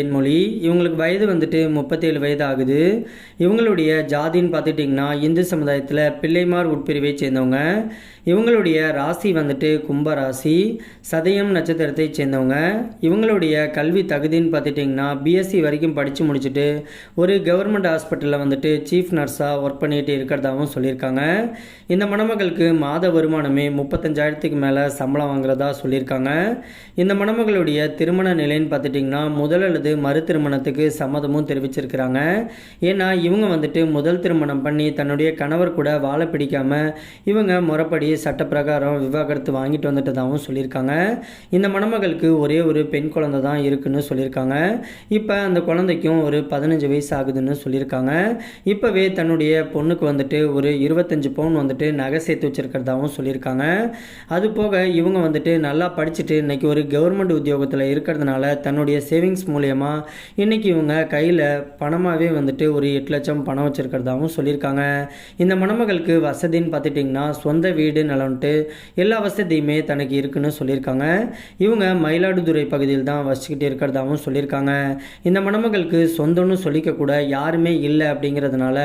தேன்மொழி இவங்களுக்கு வயது வந்துட்டு முப்பத்தேழு வயது ஆகுது. இவங்களுடைய ஜாதின்னு பார்த்துட்டிங்கன்னா இந்து சமுதாயத்தில் பிள்ளைமார் உட்பிரிவை சேர்ந்தவங்க. இவங்களுடைய ராசி வந்துட்டு கும்ப ராசி சதயம் நட்சத்திரத்தை சேர்ந்தவங்க. இவங்களுடைய கல்வி தகுதின்னு பார்த்துட்டிங்கன்னா பிஎஸ்சி வரைக்கும் படித்து முடிச்சுட்டு ஒரு கவர்மெண்ட் ஹாஸ்பிட்டலில் வந்துட்டு சீஃப் நர்ஸாக ஒர்க் பண்ணிட்டு இருக்கிறதாகவும் சொல்லியிருக்காங்க. இந்த மணமகளுக்கு மாத வருமானமே முப்பத்தஞ்சாயிரத்துக்கு மேலே சம்பளம் வாங்குறதா சொல்லியிருக்காங்க. இந்த மணமகளுடைய திருமண நிலைன்னு பார்த்துட்டிங்கன்னா முதல் அல்லது மறு திருமணத்துக்கு சம்மதமும் தெரிவிச்சிருக்கிறாங்க. ஏன்னா இவங்க வந்துட்டு முதல் திருமணம் பண்ணி தன்னுடைய கணவர் கூட வாழ பிடிக்காம இவங்க முறைப்படி சட்டப்பிரகாரம் விவாகரத்து வாங்கிட்டு வந்துட்டதாகவும் சொல்லியிருக்காங்க. இந்த மணமகளுக்கு ஒரே ஒரு பெண் குழந்தை தான் இருக்குன்னு சொல்லியிருக்காங்க. இப்போ அந்த குழந்தைக்கும் ஒரு பதினஞ்சு வயசு ஆகுதுன்னு சொல்லியிருக்காங்க. இப்போவே தன்னுடைய பொண்ணுக்கு வந்துட்டு ஒரு இருபத்தஞ்சு பவுன் வந்துட்டு நகை சேர்த்து வச்சிருக்கிறதாகவும் சொல்லியிருக்காங்க. அது போக இவங்க வந்துட்டு நல்லா படிச்சுட்டு இன்றைக்கி ஒரு கவர்மெண்ட் உத்தியோகத்தில் இருக்கிறதுனால தன்னுடைய சேவிங்ஸ் மூலயமா இன்னைக்கு இவங்க கையில் பணமாகவே வந்துட்டு ஒரு எட்டு லட்சம் பணம் வச்சுருக்கிறதாகவும் சொல்லியிருக்காங்க. இந்த மணமகளுக்கு வசதின்னு பார்த்துட்டிங்கன்னா சொந்த வீடு நலன்ட்டு எல்லா வசதியுமே தனக்கு இருக்குன்னு சொல்லியிருக்காங்க. இவங்க மயிலாடுதுறை பகுதியில் தான் வசிக்கிட்டு இருக்கிறதாகவும் சொல்லியிருக்காங்க. இந்த மணமகளுக்கு சொந்தம்னு சொல்லிக்கக்கூட யாருமே இல்லை அப்படிங்கிறதுனால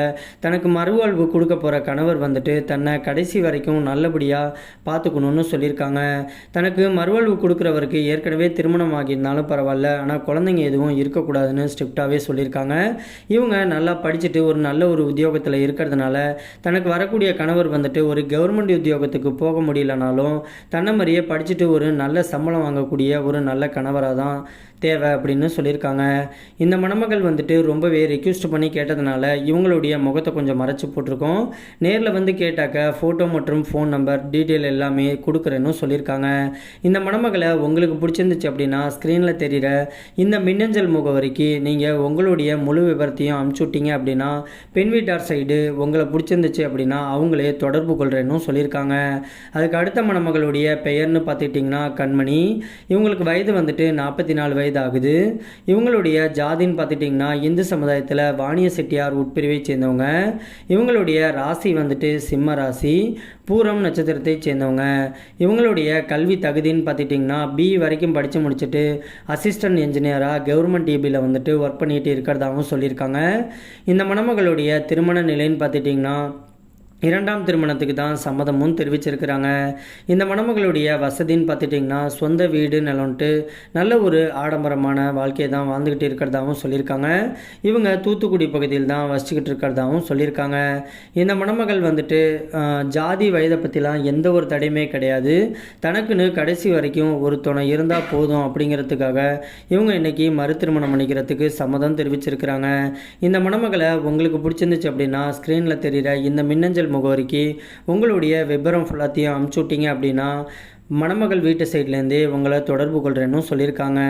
தனக்கு மறுவாழ்வு கொடுக்க போகிற கணவர் வந்துட்டு தன்னை கடைசி வரைக்கும் நல்லபடியாக பார்த்துக்கணும்னு சொல்லியிருக்காங்க. தனக்கு மறுவாழ்வு கொடுக்குறவருக்கு ஏற்கனவே திருமணம் ஆகியிருந்தாலும் பரவாயில்ல. ஆனால் குழந்தைங்க எதுவும் இருக்கக்கூடாதுன்னு ஸ்ட்ரிக்டாகவே சொல்லியிருக்காங்க. இவங்க நல்லா படிச்சுட்டு ஒரு நல்ல ஒரு உத்தியோகத்தில் இருக்கிறதுனால தனக்கு வரக்கூடிய கணவர் வந்துட்டு ஒரு கவர்மெண்ட் உத்தியோகத்துக்கு போக முடியலனாலும் தன்னை மாதிரியே படிச்சுட்டு ஒரு நல்ல சம்பளம் வாங்கக்கூடிய ஒரு நல்ல கணவராக தான் தேவை அப்படின்னு சொல்லியிருக்காங்க. இந்த மணமகள் வந்துட்டு ரொம்பவே ரெக்யூஸ்ட் பண்ணி கேட்டதுனால இவங்களுடைய முகத்தை கொஞ்சம் மறைச்சி போட்டிருக்கோம். நேரில் வந்து கேட்டாக்க ஃபோட்டோ மற்றும் ஃபோன் நம்பர் டீட்டெயில் எல்லாமே கொடுக்குறேன்னு சொல்லியிருக்காங்க. இந்த மணமகளை உங்களுக்கு பிடிச்சிருந்துச்சு அப்படின்னா ஸ்க்ரீனில் தெரிகிற இந்த மின்னஞ்சல் முகவரிக்கு நீங்கள் உங்களுடைய முழு விவரத்தையும் அனுப்பிச்சு விட்டீங்க அப்படின்னா பெண் வீட்டார் சைடு உங்களை பிடிச்சிருந்துச்சு அப்படின்னா அவங்களே தொடர்பு கொள்கிறேன்னு சொல்லியிருக்காங்க. அதுக்கு அடுத்த மணமகளுடைய பெயர்னு பார்த்துக்கிட்டிங்கன்னா கண்மணி. இவங்களுக்கு வயது வந்துட்டு நாற்பத்தி நாலு வயது ஆகுது இவங்களுடைய ஜாதின்னு பார்த்துட்டிங்கன்னா இந்து சமுதாயத்தில் வாணிய செட்டியார் உட்பிரிவை சேர்ந்தவங்க. இவங்களுடைய ராசி வந்துட்டு சிம்ம ராசி பூரம் நட்சத்திரத்தை சேர்ந்தவங்க. இவங்களுடைய கல்வி தகுதின்னு பார்த்துட்டிங்கன்னா பி வரைக்கும் படித்து முடிச்சுட்டு அசிஸ்டன்ட் என்ஜினியராக கவர்மெண்ட் டிபியில் வந்துட்டு ஒர்க் பண்ணிட்டு இருக்கிறதாகவும் சொல்லியிருக்காங்க. இந்த மணமகளுடைய திருமண நிலைன்னு பார்த்துட்டிங்கன்னா இரண்டாம் திருமணத்துக்கு தான் சம்மதமும் தெரிவிச்சிருக்கிறாங்க. இந்த மணமகளுடைய வசதின்னு பார்த்துட்டிங்கன்னா சொந்த வீடு நிலம்ட்டு நல்ல ஒரு ஆடம்பரமான வாழ்க்கையை தான் வாழ்ந்துக்கிட்டு இருக்கிறதாகவும் சொல்லியிருக்காங்க. இவங்க தூத்துக்குடி பகுதியில் தான் வசிச்சுக்கிட்டு இருக்கிறதாகவும் சொல்லியிருக்காங்க. இந்த மணமகள் வந்துட்டு ஜாதி வயதை பற்றிலாம் எந்த ஒரு தடையுமே கிடையாது. தனக்குன்னு கடைசி வரைக்கும் ஒரு துணை இருந்தால் போதும் அப்படிங்கிறதுக்காக இவங்க இன்றைக்கி மறு திருமணம் பண்ணிக்கிறதுக்கு சம்மதம் தெரிவிச்சிருக்கிறாங்க. இந்த மணமகளை உங்களுக்கு பிடிச்சிருந்துச்சு அப்படின்னா ஸ்க்ரீனில் தெரிகிற இந்த மின்னஞ்சல் முகவரிக்கு உங்களுடைய விபரம் ஃபுல்லாத்தையும் அமுச்சு விட்டீங்க அப்படின்னா மணமகள் வீட்டு சைட்லேருந்தே உங்களை தொடர்பு கொள்கிறேன்னு சொல்லியிருக்காங்க.